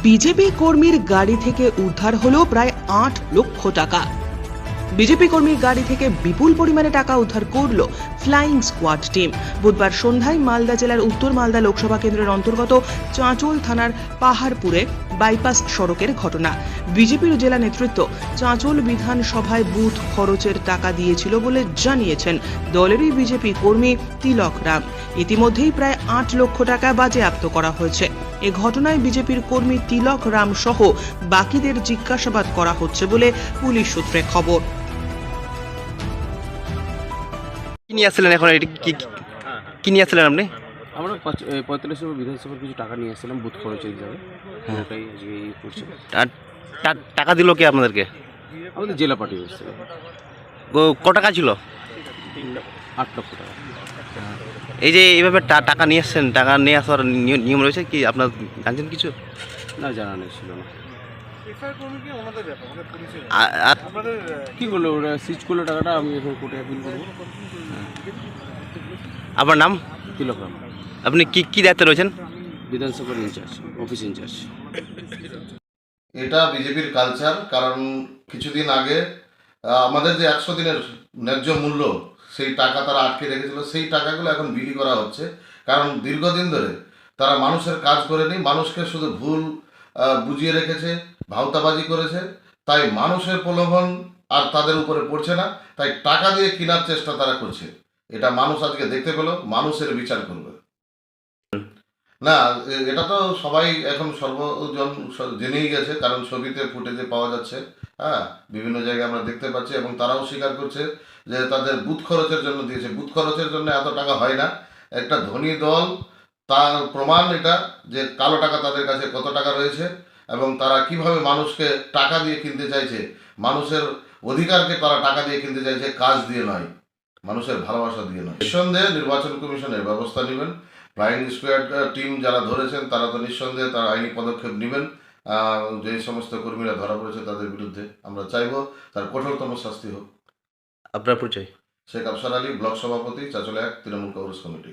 BJP কর্মীর গাড়ি থেকে উদ্ধার হলো প্রায় আট লক্ষ টাকা। বিজেপি কর্মীর গাড়ি থেকে বিপুল পরিমাণে টাকা উদ্ধার করল ফ্লাইং স্কোয়াড টিম। বুধবার সন্ধ্যায় মালদা জেলার উত্তর মালদা লোকসভা কেন্দ্রের অন্তর্গত চাঁচল থানার পাহাড়পুরে বাইপাস সড়কের ঘটনা। বিজেপির জেলা নেতৃত্ব চাঁচল বিধানসভায় বুথ খরচের টাকা দিয়েছিল বলে জানিয়েছেন দলেরই বিজেপি কর্মী তিলক রাম। ইতিমধ্যেই প্রায় আট লক্ষ টাকা বাজেয়াপ্ত করা হয়েছে। এ ঘটনায় বিজেপির কর্মী তিলক রাম সহ বাকিদের জিজ্ঞাসাবাদ করা হচ্ছে বলে পুলিশ সূত্রে খবর। কি নিয়ে আসছিলেন এখন? এটি কি কি নিয়ে আসছিলেন আপনি? আমরা পঁয়তাল্লিশ নম্বর বিধানসভার কিছু টাকা নিয়ে এসেছিলাম বুথ খরচের হিসাবে ওটাই আজকে এই করছে। টাকা দিল কে আপনাদেরকে? আমাদের জেলা পার্টি এসেছিল ক- টাকা ছিল? আট লক্ষ টাকা। এই যে এইভাবে টাকা নিয়ে আসছেন টাকা নিয়ে আসার নিয়ম রয়েছে কি? আপনার জানছেন কিছু? না জানা নেই ছিল না। আর কী করল ওরা? সিজ করল টাকাটা আমি এখন কোর্টে অ্যাপিল করব। আপনার নাম? কিলোগ্রাম আপনি কি কি দায়িত্বে রয়েছেন? বিধানসভার ইনচার্জ অফিস ইনচার্জ। এটা বিজেপির কালচার কারণ কিছুদিন আগে আমাদের যে একশো দিনের ন্যায্য মূল্য সেই টাকা তারা আটকে রেখেছিল সেই টাকাগুলো এখন বিলি করা হচ্ছে। কারণ দীর্ঘদিন ধরে তারা মানুষের কাজ করেনি মানুষকে শুধু ভুল বুঝিয়ে রেখেছে। ভাওতাবাজি করেছে, তাই মানুষের প্রলোভন আর তাদের উপরে পড়ছে না, তাই টাকা দিয়ে কেনার চেষ্টা তারা করছে। এটা মানুষ আজকে দেখতে পেল, মানুষের বিচার করবে। না এটা তো সবাই এখন সর্বজন জেনেই গেছে, কারণ ছবিতে, ফুটেজে পাওয়া যাচ্ছে হ্যাঁ বিভিন্ন জায়গায় আমরা দেখতে পাচ্ছি এবং তারাও স্বীকার করছে যে তাদের বুথ খরচের জন্য দিয়েছে। বুথ খরচের জন্য এত টাকা হয় না। একটা ধনী দল, তার প্রমাণ এটা যে কালো টাকা তাদের কাছে কত টাকা রয়েছে এবং তারা কীভাবে মানুষকে টাকা দিয়ে কিনতে চাইছে মানুষের অধিকারকে তারা টাকা দিয়ে কিনতে চাইছে কাজ দিয়ে নয় মানুষের ভালোবাসা দিয়ে নয়। নিঃসন্দেহে নির্বাচন কমিশনের ব্যবস্থা নেবেন। ফ্লাইং স্কোয়াড টিম যারা ধরেছেন তারা তো নিঃসন্দেহে তারা আইনি পদক্ষেপ নেবেন। যে সমস্ত কর্মীরা ধরা পড়েছে তাদের বিরুদ্ধে আমরা চাইব তার কঠোরতম শাস্তি হোক। আপনার পরিচয়? শেখ আফসার আলী ব্লক সভাপতি চাচলে এক তৃণমূল কংগ্রেস কমিটি।